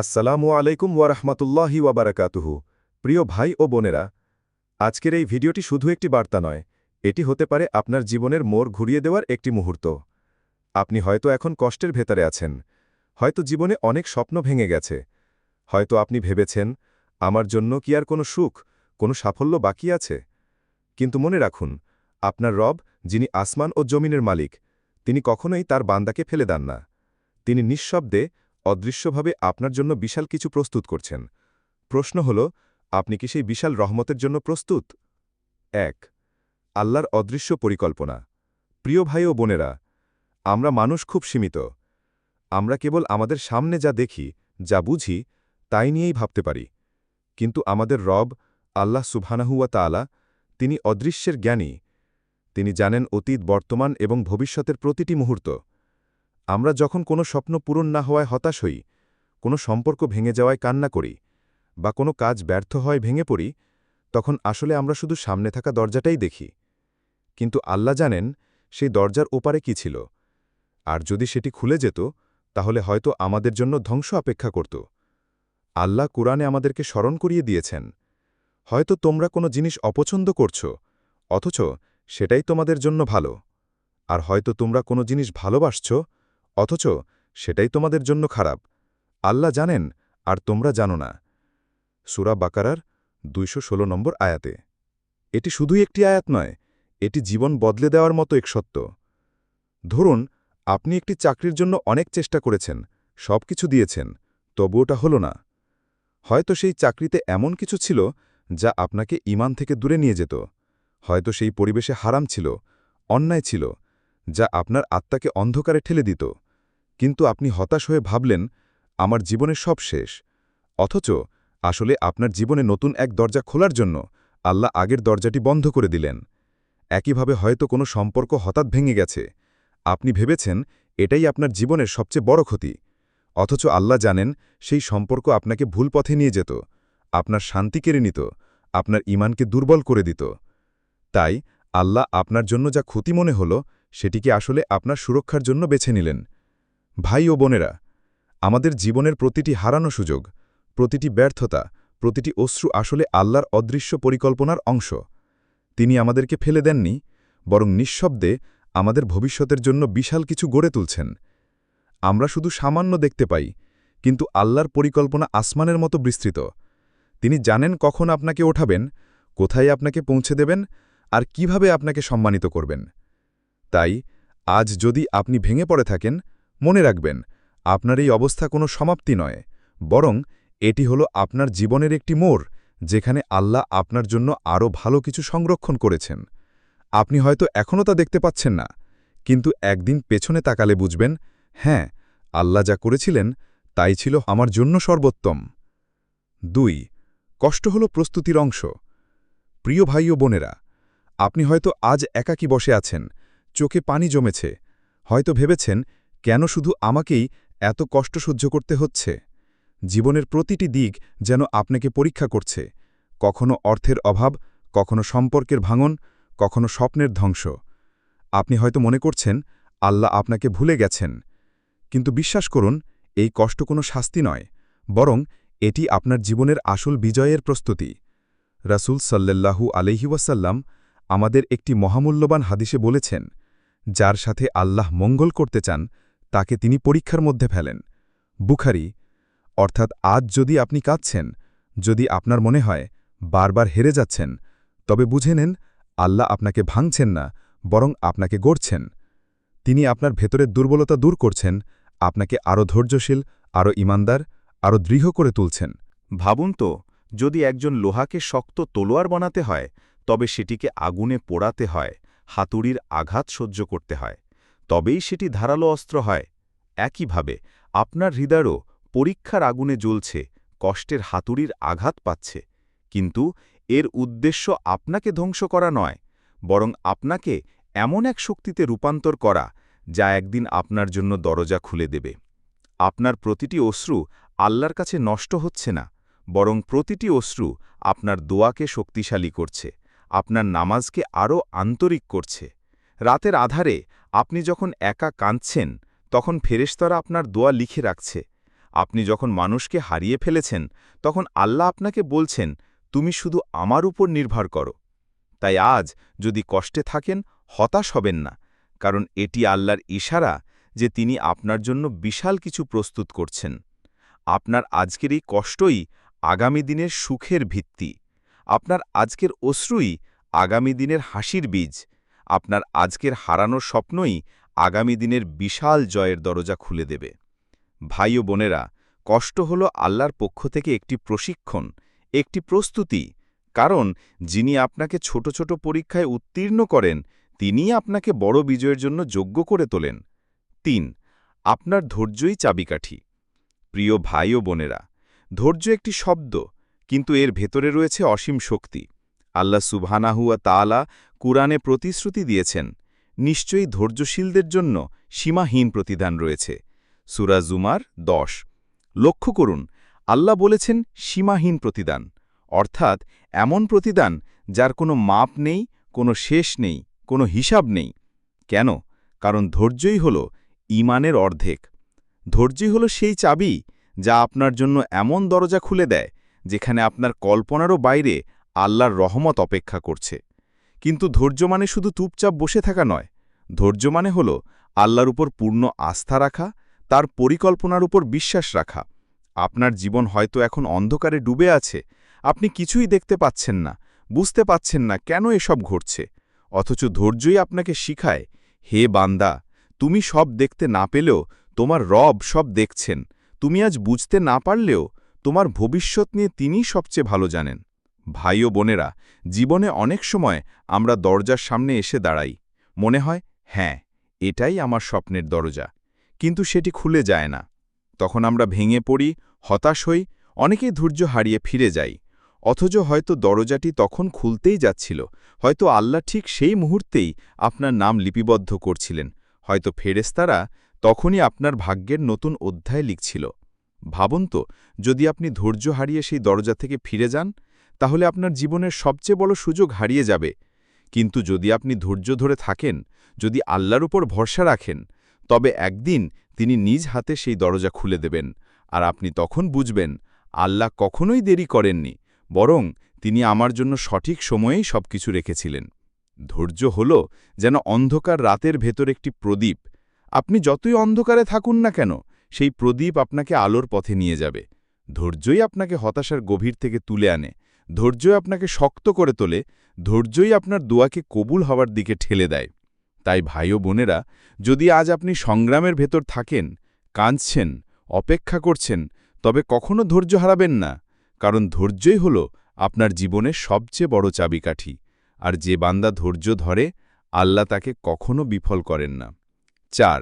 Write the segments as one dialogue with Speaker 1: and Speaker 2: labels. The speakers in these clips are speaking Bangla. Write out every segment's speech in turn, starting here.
Speaker 1: আসসালামু আলাইকুম ওয়ারহমতুল্লাহি ওয়াবারাকাতুহু প্রিয় ভাই ও বোনেরা, আজকের এই ভিডিওটি শুধু একটি বার্তা নয়, এটি হতে পারে আপনার জীবনের মোড় ঘুরিয়ে দেওয়ার একটি মুহূর্ত। আপনি হয়তো এখন কষ্টের ভেতরে আছেন, হয়তো জীবনে অনেক স্বপ্ন ভেঙে গেছে, হয়তো আপনি ভেবেছেন, আমার জন্য কি আর কোনো সুখ, কোনো সাফল্য বাকি আছে? কিন্তু মনে রাখুন, আপনার রব, যিনি আসমান ও জমিনের মালিক, তিনি কখনোই তার বান্দাকে ফেলে দেন না। তিনি নিঃশব্দে অদৃশ্যভাবে আপনার জন্য বিশাল কিছু প্রস্তুত করছেন। প্রশ্ন হল, আপনি কি সেই বিশাল রহমতের জন্য প্রস্তুত? এক, আল্লাহর অদৃশ্য পরিকল্পনা। প্রিয় ভাই ও বোনেরা, আমরা মানুষ খুব সীমিত। আমরা কেবল আমাদের সামনে যা দেখি, যা বুঝি, তাই নিয়েই ভাবতে পারি। কিন্তু আমাদের রব, আল্লাহ সুবহানাহুয়া তাআলা, তিনি অদৃশ্যের জ্ঞানী। তিনি জানেন অতীত, বর্তমান এবং ভবিষ্যতের প্রতিটি মুহূর্ত। আমরা যখন কোনো স্বপ্ন পূরণ না হওয়ায় হতাশ হই, কোনো সম্পর্ক ভেঙে যাওয়ায় কান্না করি, বা কোনো কাজ ব্যর্থ হয় ভেঙে পড়ি, তখন আসলে আমরা শুধু সামনে থাকা দরজাটাই দেখি। কিন্তু আল্লাহ জানেন সেই দরজার ওপারে কি ছিল। আর যদি সেটি খুলে যেত, তাহলে হয়তো আমাদের জন্য ধ্বংস অপেক্ষা করত। আল্লাহ কুরআনে আমাদেরকে স্মরণ করিয়ে দিয়েছেন, হয়তো তোমরা কোনো জিনিস অপছন্দ করছ, অথচ সেটাই তোমাদের জন্য ভালো। আর হয়তো তোমরা কোনো জিনিস ভালোবাসছ অথচ সেটাই তোমাদের জন্য খারাপ। আল্লাহ জানেন, আর তোমরা জানো না। সুরা বাকারার দুইশো নম্বর আয়াতে। এটি শুধুই একটি আয়াত নয়, এটি জীবন বদলে দেওয়ার মতো এক সত্য। ধরুন, আপনি একটি চাকরির জন্য অনেক চেষ্টা করেছেন সব কিছু দিয়েছেন তবু ওটা হল না। হয়তো সেই চাকরিতে এমন কিছু ছিল, যা আপনাকে ইমান থেকে দূরে নিয়ে যেত। হয়তো সেই পরিবেশে হারাম ছিল, অন্যায় ছিল যা আপনার আত্মাকে অন্ধকারে ঠেলে দিত। কিন্তু আপনি হতাশ হয়ে ভাবলেন, আমার জীবনে সব শেষ। অথচ আসলে আপনার জীবনে নতুন এক দরজা খোলার জন্য আল্লাহ আগের দরজাটি বন্ধ করে দিলেন। একইভাবে হয়তো কোনো সম্পর্ক হঠাৎ ভেঙে গেছে। আপনি ভেবেছেন, এটাই আপনার জীবনের সবচেয়ে বড় ক্ষতি। অথচ আল্লাহ জানেন, সেই সম্পর্ক আপনাকে ভুল পথে নিয়ে যেত। আপনার শান্তি কেড়ে নিত। আপনার ইমানকে দুর্বল করে দিত। তাই আল্লাহ আপনার জন্য যা ক্ষতি মনে হল সেটিকে আসলে আপনার সুরক্ষার জন্য বেছে নিলেন। ভাই ও বোনেরা, আমাদের জীবনের প্রতিটি হারানো সুযোগ, প্রতিটি ব্যর্থতা, প্রতিটি অশ্রু আসলে আল্লাহর অদৃশ্য পরিকল্পনার অংশ। তিনি আমাদেরকে ফেলে দেননি, বরং নিঃশব্দে আমাদের ভবিষ্যতের জন্য বিশাল কিছু গড়ে তুলছেন। আমরা শুধু সামান্য দেখতে পাই, কিন্তু আল্লাহর পরিকল্পনা আসমানের মতো বিস্তৃত। তিনি জানেন কখন আপনাকে ওঠাবেন, কোথায় আপনাকে পৌঁছে দেবেন, আর কীভাবে আপনাকে সম্মানিত করবেন। তাই আজ যদি আপনি ভেঙে পড়ে থাকেন, মনে রাখবেন, আপনার এই অবস্থা কোনো সমাপ্তি নয়, বরং এটি হলো আপনার জীবনের একটি মোড়, যেখানে আল্লাহ আপনার জন্য আরও ভালো কিছু সংরক্ষণ করেছেন। আপনি হয়তো এখনও তা দেখতে পাচ্ছেন না, কিন্তু একদিন পেছনে তাকালে বুঝবেন হ্যাঁ আল্লাহ যা করেছিলেন, তাই ছিল আমার জন্য সর্বোত্তম। দুই, কষ্ট হল প্রস্তুতির অংশ। প্রিয় ভাই ও বোনেরা, আপনি হয়তো আজ একাকী বসে আছেন চোখে পানি জমেছে। হয়তো ভেবেছেন, কেন শুধু আমাকেই এত কষ্ট সহ্য করতে হচ্ছে? জীবনের প্রতিটি দিক যেন আপনাকে পরীক্ষা করছে। কখনো অর্থের অভাব, কখনো সম্পর্কের ভাঙন, কখনো স্বপ্নের ধ্বংস। আপনি হয়তো মনে করছেন, আল্লাহ আপনাকে ভুলে গেছেন। কিন্তু বিশ্বাস করুন, এই কষ্ট কোনো শাস্তি নয়, বরং এটি আপনার জীবনের আসল বিজয়ের প্রস্তুতি। রাসুল সাল্লাল্লাহু আলহিউসাল্লাম আমাদের একটি মহামূল্যবান হাদিসে বলেছেন যার সাথে আল্লাহ মঙ্গল করতে চান, তাকে তিনি পরীক্ষার মধ্যে ফেলেন। বুখারি, অর্থাৎ আজ যদি আপনি কাঁদছেন, যদি আপনার মনে হয় বারবার হেরে যাচ্ছেন, তবে বুঝে নেন, আল্লাহ আপনাকে ভাঙছেন না, বরং আপনাকে গড়ছেন। তিনি আপনার ভেতরের দুর্বলতা দূর করছেন, আপনাকে আরও ধৈর্যশীল, আরও ইমানদার, আরও দৃঢ় করে তুলছেন।
Speaker 2: ভাবুন তো, যদি একজন লোহাকে শক্ত তলোয়ার বানাতে হয়, তবে সেটিকে আগুনে পোড়াতে হয়। হাতুড়ির আঘাত সহ্য করতে হয়। তবেই সেটি ধারালো অস্ত্র হয়। একইভাবে, আপনার হৃদয়ও পরীক্ষার আগুনে জ্বলছে, কষ্টের হাতুড়ির আঘাত পাচ্ছে। কিন্তু এর উদ্দেশ্য আপনাকে ধ্বংস করা নয়, বরং আপনাকে এমন এক শক্তিতে রূপান্তর করা, যা একদিন আপনার জন্য দরজা খুলে দেবে। আপনার প্রতিটি অশ্রু আল্লাহর কাছে নষ্ট হচ্ছে না, বরং প্রতিটি অশ্রু আপনার দোয়াকে শক্তিশালী করছে। আপনার নামাজকে আরও আন্তরিক করছে। রাতের আধারে আপনি যখন একা কাঁদছেন, তখন ফেরেশতরা আপনার দোয়া লিখে রাখছে। আপনি যখন মানুষকে হারিয়ে ফেলেছেন, তখন আল্লাহ আপনাকে বলছেন, তুমি শুধু আমার উপর নির্ভর করো। তাই আজ যদি কষ্টে থাকেন, হতাশ হবেন না, কারণ এটি আল্লাহর ইশারা যে তিনি আপনার জন্য বিশাল কিছু প্রস্তুত করছেন। আপনার আজকের এই কষ্টই আগামী দিনের সুখের ভিত্তি। আপনার আজকের অশ্রুই আগামী দিনের হাসির বীজ। আপনার আজকের হারানোর স্বপ্নই আগামী দিনের বিশাল জয়ের দরজা খুলে দেবে। ভাই ও বোনেরা, কষ্ট হল আল্লাহর পক্ষ থেকে একটি প্রশিক্ষণ, একটি প্রস্তুতি। কারণ যিনি আপনাকে ছোট ছোট পরীক্ষায় উত্তীর্ণ করেন, তিনিই আপনাকে বড় বিজয়ের জন্য যোগ্য করে তোলেন। তিন, আপনার ধৈর্যই চাবিকাঠি। প্রিয় ভাই ও বোনেরা, ধৈর্য একটি শব্দ কিন্তু এর ভেতরে রয়েছে অসীম শক্তি। আল্লাহ সুবহানাহুয়া তাআলা কুরআনে প্রতিশ্রুতি দিয়েছেন, নিশ্চয়ই ধৈর্যশীলদের জন্য সীমাহীন প্রতিদান রয়েছে। সুরা জুমার দশ। লক্ষ্য করুন, আল্লাহ বলেছেন সীমাহীন প্রতিদান, অর্থাৎ এমন প্রতিদান যার কোনো মাপ নেই, কোনো শেষ নেই, কোনো হিসাব নেই। কেন? কারণ ধৈর্যই হল ইমানের অর্ধেক। ধৈর্যই হল সেই চাবি যা আপনার জন্য এমন দরজা খুলে দেয় যেখানে আপনার কল্পনারও বাইরে আল্লাহর রহমত অপেক্ষা করছে। কিন্তু ধৈর্য মানে শুধু চুপচাপ বসে থাকা নয়। ধৈর্য মানে হল আল্লাহর উপর পূর্ণ আস্থা রাখা, তার পরিকল্পনার উপর বিশ্বাস রাখা। আপনার জীবন হয়তো এখন অন্ধকারে ডুবে আছে। আপনি কিছুই দেখতে পাচ্ছেন না, বুঝতে পাচ্ছেন না কেন এসব ঘটছে। অথচ ধৈর্যই আপনাকে শিখায়, হে বান্দা, তুমি সব দেখতে না পেলেও তোমার রব সব দেখছেন। তুমি আজ বুঝতে না পারলেও তোমার ভবিষ্যৎ নিয়ে তিনিই সবচেয়ে ভালো জানেন। ভাই ও বোনেরা, জীবনে অনেক সময় আমরা দরজার সামনে এসে দাঁড়াই। মনে হয় হ্যাঁ এটাই আমার স্বপ্নের দরজা। কিন্তু সেটি খুলে যায় না। তখন আমরা ভেঙে পড়ি, হতাশ হই, অনেকেই ধৈর্য হারিয়ে ফিরে যাই। অথচ হয়তো দরজাটি তখন খুলতেই যাচ্ছিল। হয়তো আল্লাহ ঠিক সেই মুহূর্তেই আপনার নাম লিপিবদ্ধ করছিলেন। হয়তো ফেরেস্তারা তখনই আপনার ভাগ্যের নতুন অধ্যায় লিখছিল। ভাবুন তো, যদি আপনি ধৈর্য হারিয়ে সেই দরজা থেকে ফিরে যান, তাহলে আপনার জীবনের সবচেয়ে বড় সুযোগ হারিয়ে যাবে। কিন্তু যদি আপনি ধৈর্য ধরে থাকেন, যদি আল্লাহর উপর ভরসা রাখেন, তবে একদিন তিনি নিজ হাতে সেই দরজা খুলে দেবেন আর আপনি তখন বুঝবেন, আল্লাহ কখনোই দেরি করেননি, বরং তিনি আমার জন্য সঠিক সময়েই সবকিছু রেখেছিলেন। ধৈর্য হল যেন অন্ধকার রাতের ভেতর একটি প্রদীপ। আপনি যতই অন্ধকারে থাকুন না কেন সেই প্রদীপ আপনাকে আলোর পথে নিয়ে যাবে। ধৈর্যই আপনাকে হতাশার গভীর থেকে তুলে আনে। ধৈর্যই আপনাকে শক্ত করে তোলে। ধৈর্যই আপনার দোয়াকে কবুল হওয়ার দিকে ঠেলে দেয়। তাই ভাই ও বোনেরা, যদি আজ আপনি সংগ্রামের ভেতর থাকেন, কাঁদছেন, অপেক্ষা করছেন, তবে কখনো ধৈর্য হারাবেন না। কারণ ধৈর্যই হল আপনার জীবনের সবচেয়ে বড় চাবিকাঠি। আর যে বান্দা ধৈর্য ধরে, আল্লাহ তাকে কখনো বিফল করেন না। চার,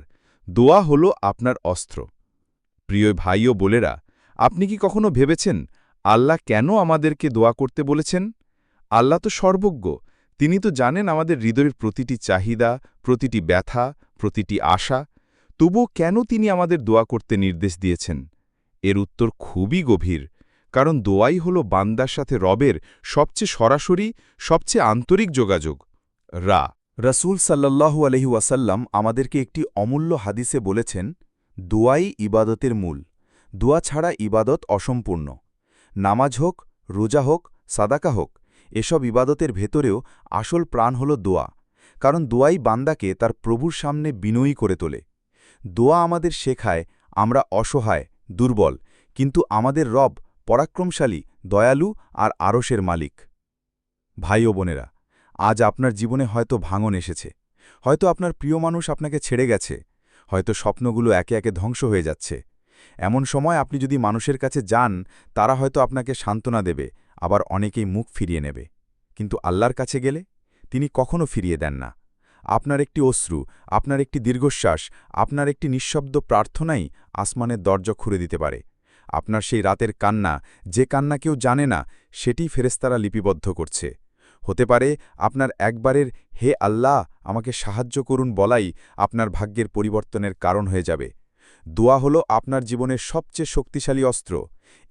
Speaker 2: দোয়া হল আপনার অস্ত্র। প্রিয় ভাই ও বোলেরা আপনি কি কখনো ভেবেছেন আল্লাহ কেন আমাদেরকে দোয়া করতে বলেছেন? আল্লাহ তো সর্বজ্ঞ, তিনি তো জানেন আমাদের হৃদয়ের প্রতিটি চাহিদা, প্রতিটি ব্যথা, প্রতিটি আশা, তবুও কেন তিনি আমাদের দোয়া করতে নির্দেশ দিয়েছেন? এর উত্তর খুবই গভীর, কারণ দোয়াই হল বান্দার সাথে রবের সবচেয়ে সরাসরি, সবচেয়ে আন্তরিক যোগাযোগ। রা।
Speaker 3: রসুল সাল্লাল্লাহু আলহি ওয়াসাল্লাম আমাদেরকে একটি অমূল্য হাদিসে বলেছেন দোয়াই ইবাদতের মূল। দোয়া ছাড়া ইবাদত অসম্পূর্ণ। নামাজ হোক, রোজা হোক, সাদাকা হোক, এসব ইবাদতের ভেতরেও আসল প্রাণ হল দোয়া। কারণ দোয়াই বান্দাকে তার প্রভুর সামনে বিনয়ী করে তোলে। দোয়া আমাদের শেখায়, আমরা অসহায়, দুর্বল, কিন্তু আমাদের রব পরাক্রমশালী, দয়ালু আর আরসের মালিক। ভাই ও বোনেরা, আজ আপনার জীবনে হয়তো ভাঙন এসেছে। হয়তো আপনার প্রিয় মানুষ আপনাকে ছেড়ে গেছে। হয়তো স্বপ্নগুলো একে একে ধ্বংস হয়ে যাচ্ছে। এমন সময় আপনি যদি মানুষের কাছে যান, তারা হয়তো আপনাকে সান্ত্বনা দেবে, আবার অনেকেই মুখ ফিরিয়ে নেবে। কিন্তু আল্লাহর কাছে গেলে? তিনি কখনো ফিরিয়ে দেন না। আপনার একটি অশ্রু, আপনার একটি দীর্ঘশ্বাস, আপনার একটি নিঃশব্দ প্রার্থনাই আসমানের দরজা খুঁড়ে দিতে পারে। আপনার সেই রাতের কান্না, যে কান্না কেউ জানে না সেটি ফেরেস্তারা লিপিবদ্ধ করছে। হতে পারে আপনার একবারের হে আল্লাহ আমাকে সাহায্য করুন বলাই আপনার ভাগ্যের পরিবর্তনের কারণ হয়ে যাবে। দোয়া হল আপনার জীবনের সবচেয়ে শক্তিশালী অস্ত্র।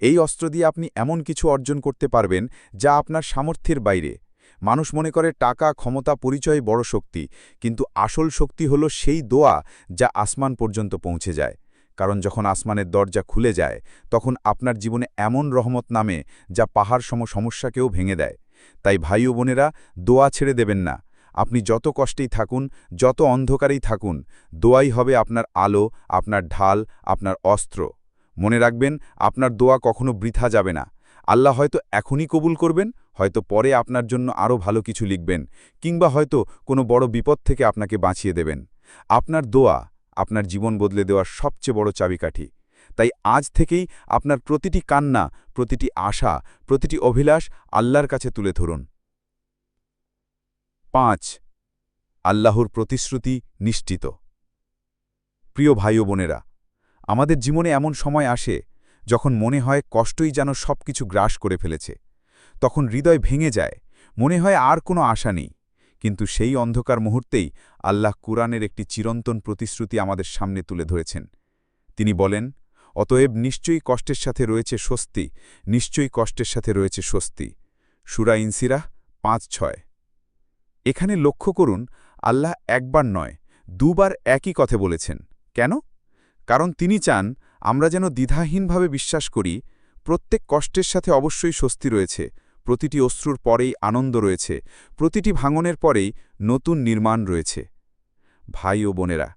Speaker 3: এই অস্ত্র দিয়ে আপনি এমন কিছু অর্জন করতে পারবেন যা আপনার সামর্থ্যের বাইরে। মানুষ মনে করে টাকা, ক্ষমতা, পরিচয় বড় শক্তি, কিন্তু আসল শক্তি হল সেই দোয়া যা আসমান পর্যন্ত পৌঁছে যায়। কারণ যখন আসমানের দরজা খুলে যায়, তখন আপনার জীবনে এমন রহমত নামে যা পাহাড় সম সমস্যাকেও ভেঙে দেয়। তাই ভাই ও বোনেরা দোয়া ছেড়ে দেবেন না। আপনি যত কষ্টেই থাকুন, যত অন্ধকারেই থাকুন, দোয়াই হবে আপনার আলো, আপনার ঢাল, আপনার অস্ত্র। মনে রাখবেন, আপনার দোয়া কখনো বৃথা যাবে না। আল্লাহ হয়তো এখনই কবুল করবেন, হয়তো পরে আপনার জন্য আরও ভালো কিছু লিখবেন, কিংবা হয়তো কোনো বড় বিপদ থেকে আপনাকে বাঁচিয়ে দেবেন। আপনার দোয়া, আপনার জীবন বদলে দেওয়ার সবচেয়ে বড় চাবিকাঠি। তাই আজ থেকেই আপনার প্রতিটি কান্না, প্রতিটি আশা, প্রতিটি অভিলাষ আল্লাহর কাছে তুলে ধরুন। পাঁচ। আল্লাহর প্রতিশ্রুতি নিশ্চিত। প্রিয় ভাই বোনেরা, আমাদের জীবনে এমন সময় আসে যখন মনে হয় কষ্টই যেন সব কিছু গ্রাস করে ফেলেছে। তখন হৃদয় ভেঙে যায়, মনে হয় আর কোনো আশা নেই। কিন্তু সেই অন্ধকার মুহূর্তেই আল্লাহ কুরআনের একটি চিরন্তন প্রতিশ্রুতি আমাদের সামনে তুলে ধরেছেন। তিনি বলেন, অতএব নিশ্চয়ই কষ্টের সাথে রয়েছে স্বস্তি, নিশ্চয়ই কষ্টের সাথে রয়েছে স্বস্তি। সুরা ইনসিরাহ পাঁচ ছয়। এখানে লক্ষ্য করুন, আল্লাহ একবার নয়, দুবার একই কথা বলেছেন। কেন? কারণ তিনি চান, আমরা যেন দ্বিধাহীনভাবে বিশ্বাস করি, প্রত্যেক কষ্টের সাথে অবশ্যই স্বস্তি রয়েছে, প্রতিটি অশ্রুর পরেই আনন্দ রয়েছে, প্রতিটি ভাঙনের পরেই নতুন নির্মাণ রয়েছে। ভাই ও বোনেরা,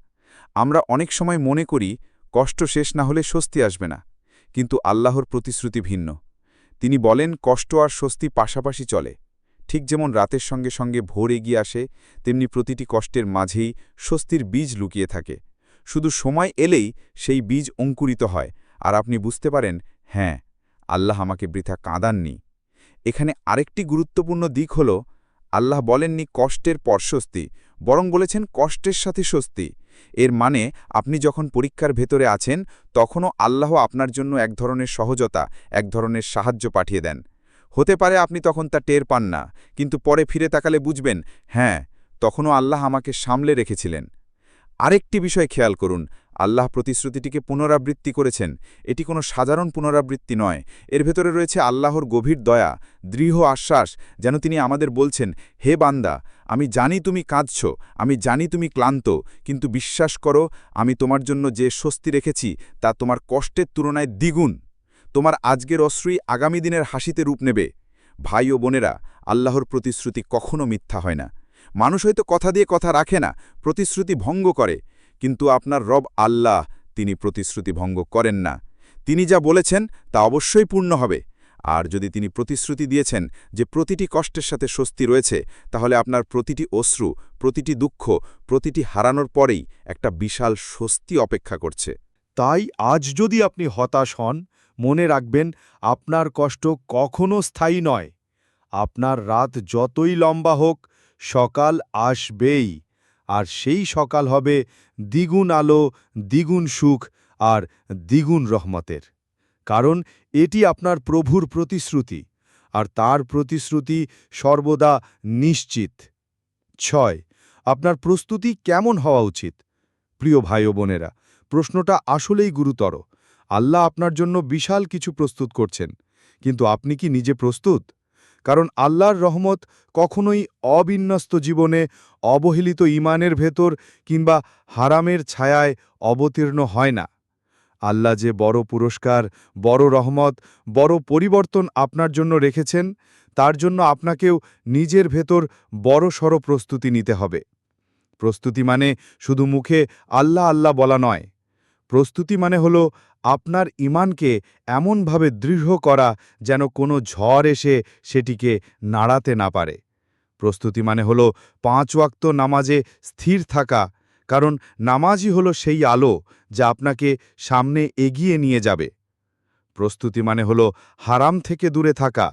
Speaker 3: আমরা অনেক সময় মনে করি, কষ্ট শেষ না হলে স্বস্তি আসবে না, কিন্তু আল্লাহর প্রতিশ্রুতি ভিন্ন। তিনি বলেন, কষ্ট আর স্বস্তি পাশাপাশি চলে। ঠিক যেমন রাতের সঙ্গে সঙ্গে ভোর এগিয়ে আসে, তেমনি প্রতিটি কষ্টের মাঝেই স্বস্তির বীজ লুকিয়ে থাকে। শুধু সময় এলেই সেই বীজ অঙ্কুরিত হয়, আর আপনি বুঝতে পারেন হ্যাঁ আল্লাহ আমাকে বৃথা কাঁদাননি। এখানে আরেকটি গুরুত্বপূর্ণ দিক হল, আল্লাহ বলেননি কষ্টের পর স্বস্তি, বরং বলেছেন কষ্টের সাথে স্বস্তি। এর মানে আপনি যখন পরীক্ষার ভেতরে আছেন, তখনও আল্লাহ আপনার জন্য এক ধরনের সহজতা, এক ধরনের সাহায্য পাঠিয়ে দেন। হতে পারে আপনি তখন তা টের পান না, কিন্তু পরে ফিরে তাকালে বুঝবেন হ্যাঁ তখনও আল্লাহ আমাকে সামলে রেখেছিলেন। আরেকটি বিষয় খেয়াল করুন, আল্লাহ প্রতিশ্রুতিটিকে পুনরাবৃত্তি করেছেন। এটি কোনো সাধারণ পুনরাবৃত্তি নয়, এর ভেতরে রয়েছে আল্লাহর গভীর দয়া, দৃঢ় আশ্বাস, যেন তিনি আমাদের বলছেন, হে বান্দা, আমি জানি তুমি কাঁদছ, আমি জানি তুমি ক্লান্ত, কিন্তু বিশ্বাস করো, আমি তোমার জন্য যে স্বস্তি রেখেছি, তা তোমার কষ্টের তুলনায় দ্বিগুণ। তোমার আজকের অশ্রুই আগামী দিনের হাসিতে রূপ নেবে। ভাই ও বোনেরা, আল্লাহর প্রতিশ্রুতি কখনো মিথ্যা হয় না। মানুষ হয়তো কথা দিয়ে কথা রাখে না, প্রতিশ্রুতি ভঙ্গ করে, কিন্তু আপনার রব আল্লাহ, তিনি প্রতিশ্রুতি ভঙ্গ করেন না। তিনি যা বলেছেন, তা অবশ্যই পূর্ণ হবে। আর যদি তিনি প্রতিশ্রুতি দিয়েছেন যে প্রতিটি কষ্টের সাথে স্বস্তি রয়েছে, তাহলে আপনার প্রতিটি অশ্রু, প্রতিটি দুঃখ, প্রতিটি হারানোর পরেই একটা বিশাল স্বস্তি অপেক্ষা করছে।
Speaker 4: তাই আজ যদি আপনি হতাশ হন মনে রাখবেন, আপনার কষ্ট কখনো স্থায়ী নয়। আপনার রাত যতই লম্বা হোক, সকাল আসবেই। আর সেই সকাল হবে দ্বিগুণ আলো, দ্বিগুণ সুখ আর দ্বিগুণ রহমতের। কারণ এটি আপনার প্রভুর প্রতিশ্রুতি, আর তার প্রতিশ্রুতি সর্বদা নিশ্চিত। ছয়, আপনার প্রস্তুতি কেমন হওয়া উচিত? প্রিয় ভাই বোনেরা, প্রশ্নটা আসলেই গুরুতর। আল্লাহ আপনার জন্য বিশাল কিছু প্রস্তুত করছেন। কিন্তু আপনি কি নিজে প্রস্তুত? কারণ আল্লাহর রহমত কখনোই অবিন্যস্ত জীবনে অবহেলিত ইমানের ভেতর কিংবা হারামের ছায়ায় অবতীর্ণ হয় না। আল্লাহ যে বড় পুরস্কার, বড় রহমত, বড় পরিবর্তন আপনার জন্য রেখেছেন, তার জন্য আপনাকেও নিজের ভেতর বড়সড় প্রস্তুতি নিতে হবে। প্রস্তুতি মানে শুধু মুখে আল্লাহ আল্লাহ বলা নয়। প্রস্তুতি মানে হল আপনার ইমানকে এমনভাবে দৃঢ় করা যেন কোনো ঝড় এসে সেটিকে নাড়াতে না পারে। প্রস্তুতি মানে হল পাঁচ ওয়াক্ত নামাজে স্থির থাকা, কারণ নামাজই হল সেই আলো যা আপনাকে সামনে এগিয়ে নিয়ে যাবে। প্রস্তুতি মানে হল হারাম থেকে দূরে থাকা,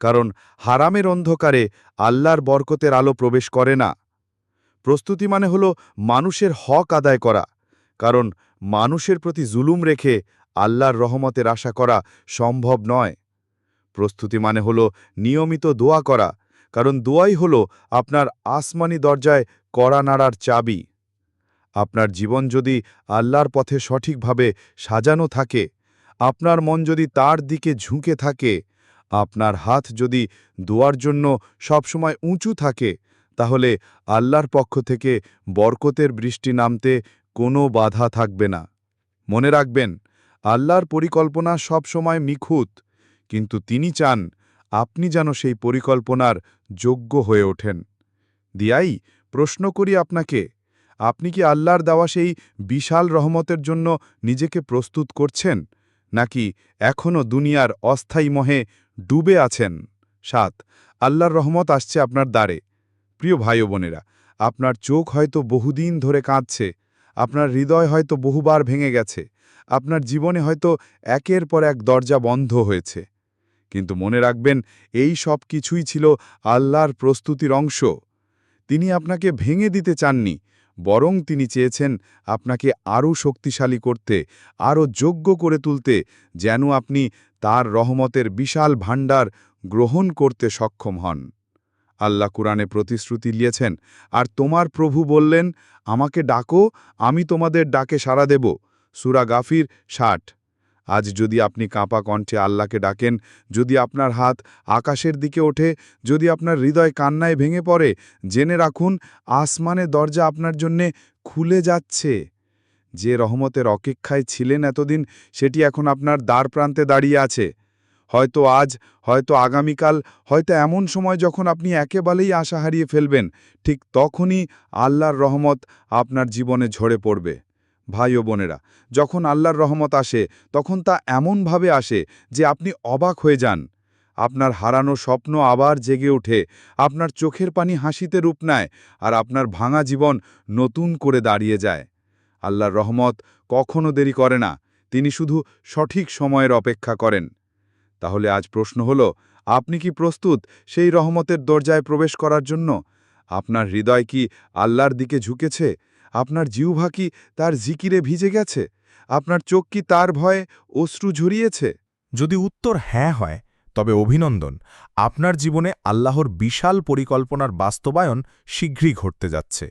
Speaker 4: কারণ হারামের অন্ধকারে আল্লাহর বরকতের আলো প্রবেশ করে না। প্রস্তুতি মানে হল মানুষের হক আদায় করা, কারণ মানুষের প্রতি জুলুম রেখে আল্লাহর রহমতের আশা করা সম্ভব নয়। প্রস্তুতি মানে হল নিয়মিত দোয়া করা, কারণ দোয়াই হল আপনার আসমানি দরজায় কড়া নাড়ার চাবি। আপনার জীবন যদি আল্লাহর পথে সঠিকভাবে সাজানো থাকে, আপনার মন যদি তার দিকে ঝুঁকে থাকে, আপনার হাত যদি দোয়ার জন্য সবসময় উঁচু থাকে, তাহলে আল্লাহর পক্ষ থেকে বরকতের বৃষ্টি নামতে কোনো বাধা থাকবে না। মনে রাখবেন, আল্লাহর পরিকল্পনা সব সময় নিখুঁত, কিন্তু তিনি চান আপনি যেন সেই পরিকল্পনার যোগ্য হয়ে ওঠেন। দিয়াই, প্রশ্ন করি আপনাকে, আপনি কি আল্লাহর দেওয়া সেই বিশাল রহমতের জন্য নিজেকে প্রস্তুত করছেন, নাকি এখনও দুনিয়ার অস্থায়ী মহে ডুবে আছেন? সাত, আল্লাহর রহমত আসছে আপনার দ্বারে। প্রিয় ভাই বোনেরা, আপনার চোখ হয়তো বহুদিন ধরে কাঁদছে আপনার হৃদয় হয়তো বহুবার ভেঙে গেছে, আপনার জীবনে হয়তো একের পর এক দরজা বন্ধ হয়েছে। কিন্তু মনে রাখবেন, এই সব কিছুই ছিল আল্লাহর প্রস্তুতির অংশ। তিনি আপনাকে ভেঙে দিতে চাননি, বরং তিনি চেয়েছেন আপনাকে আরও শক্তিশালী করতে, আরও যোগ্য করে তুলতে, যেন আপনি তার রহমতের বিশাল ভাণ্ডার গ্রহণ করতে সক্ষম হন। আল্লাহ কুরআনে প্রতিশ্রুতি দিয়েছেন, আর তোমার প্রভু বললেন, আমাকে ডাকো, আমি তোমাদের ডাকে সাড়া দেব। সুরা গাফির ষাট। আজ যদি আপনি কাঁপা কণ্ঠে আল্লাহকে ডাকেন, যদি আপনার হাত আকাশের দিকে ওঠে, যদি আপনার হৃদয় কান্নায় ভেঙে পড়ে, জেনে রাখুন, আসমানে দরজা আপনার জন্যে খুলে যাচ্ছে। যে রহমতের অপেক্ষায় ছিলেন এতদিন, সেটি এখন আপনার দ্বার প্রান্তে দাঁড়িয়ে আছে। হয়তো আজ, হয়তো আগামীকাল, হয়তো এমন সময় যখন আপনি একেবারেই আশা হারিয়ে ফেলবেন, ঠিক তখনই আল্লাহর রহমত আপনার জীবনে ঝরে পড়বে। ভাই ও বোনেরা, যখন আল্লাহর রহমত আসে, তখন তা এমনভাবে আসে যে আপনি অবাক হয়ে যান। আপনার হারানো স্বপ্ন আবার জেগে ওঠে, আপনার চোখের পানি হাসিতে রূপ নেয়, আর আপনার ভাঙা জীবন নতুন করে দাঁড়িয়ে যায়। আল্লাহর রহমত কখনো দেরি করে না, তিনি শুধু সঠিক সময়ের অপেক্ষা করেন। তাহলে আজ প্রশ্ন হল, আপনি কি প্রস্তুত সেই রহমতের দরজায় প্রবেশ করার জন্য? আপনার হৃদয় কি আল্লাহর দিকে ঝুঁকেছে? আপনার জিউভা কি তার জিকিরে ভিজে গেছে? আপনার চোখ কি তার ভয়ে অশ্রু ঝরিয়েছে?
Speaker 5: যদি উত্তর হ্যাঁ হয়, তবে অভিনন্দন, আপনার জীবনে আল্লাহর বিশাল পরিকল্পনার বাস্তবায়ন শীঘ্রই ঘটতে যাচ্ছে।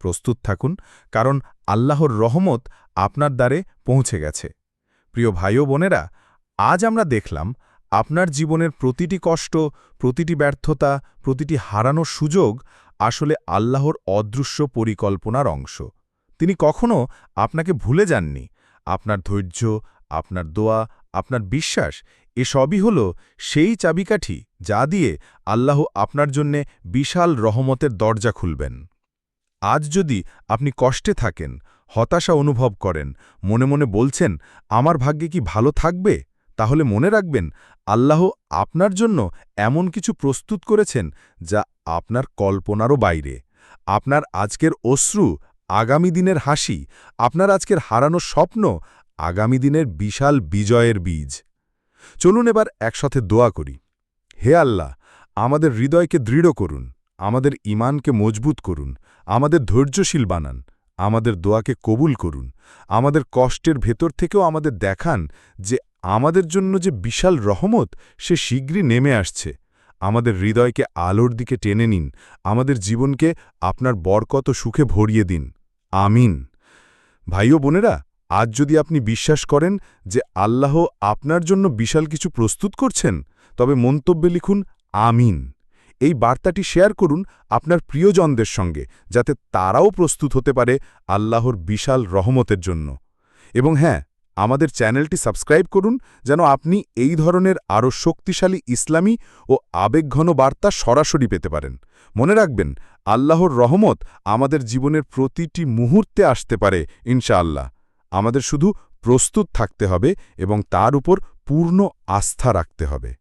Speaker 5: প্রস্তুত থাকুন, কারণ আল্লাহর রহমত আপনার দ্বারে পৌঁছে গেছে। প্রিয় ভাই বোনেরা আজ আমরা দেখলাম আপনার জীবনের প্রতিটি কষ্ট, প্রতিটি ব্যর্থতা, প্রতিটি হারানোর সুযোগ আসলে আল্লাহর অদৃশ্য পরিকল্পনার অংশ। তিনি কখনো আপনাকে ভুলে যাননি। আপনার ধৈর্য, আপনার দোয়া, আপনার বিশ্বাস এসবই হল সেই চাবিকাঠি যা দিয়ে আল্লাহ আপনার জন্যে বিশাল রহমতের দরজা খুলবেন। আজ যদি আপনি কষ্টে থাকেন, হতাশা অনুভব করেন, মনে মনে বলছেন, আমার ভাগ্যে কি ভালো থাকবে? তাহলে মনে রাখবেন, আল্লাহ আপনার জন্য এমন কিছু প্রস্তুত করেছেন যা আপনার কল্পনারও বাইরে। আপনার আজকের অশ্রু আগামী দিনের হাসি, আপনার আজকের হারানো স্বপ্ন আগামী দিনের বিশাল বিজয়ের বীজ। চলুন এবার একসাথে দোয়া করি। হে আল্লাহ, আমাদের হৃদয়কে দৃঢ় করুন, আমাদের ইমানকে মজবুত করুন, আমাদের ধৈর্যশীল বানান, আমাদের দোয়াকে কবুল করুন, আমাদের কষ্টের ভেতর থেকেও আমাদের দেখান যে আমাদের জন্য যে বিশাল রহমত, সে শীঘ্রই নেমে আসছে। আমাদের হৃদয়কে আলোর দিকে টেনে নিন। আমাদের জীবনকে আপনার বরকত সুখে ভরিয়ে দিন। আমিন। ভাই ও বোনেরা, আজ যদি আপনি বিশ্বাস করেন যে আল্লাহ আপনার জন্য বিশাল কিছু প্রস্তুত করছেন, তবে মন্তব্যে লিখুন, আমিন। এই বার্তাটি শেয়ার করুন আপনার প্রিয়জনদের সঙ্গে, যাতে তারাও প্রস্তুত হতে পারে আল্লাহর বিশাল রহমতের জন্য। এবং হ্যাঁ আমাদের চ্যানেলটি সাবস্ক্রাইব করুন যেন আপনি এই ধরনের আরও শক্তিশালী ইসলামী ও আবেগঘন বার্তা সরাসরি পেতে পারেন। মনে রাখবেন, আল্লাহর রহমত আমাদের জীবনের প্রতিটি মুহূর্তে আসতে পারে, ইনশাআল্লাহ। আমাদের শুধু প্রস্তুত থাকতে হবে এবং তার উপর পূর্ণ আস্থা রাখতে হবে।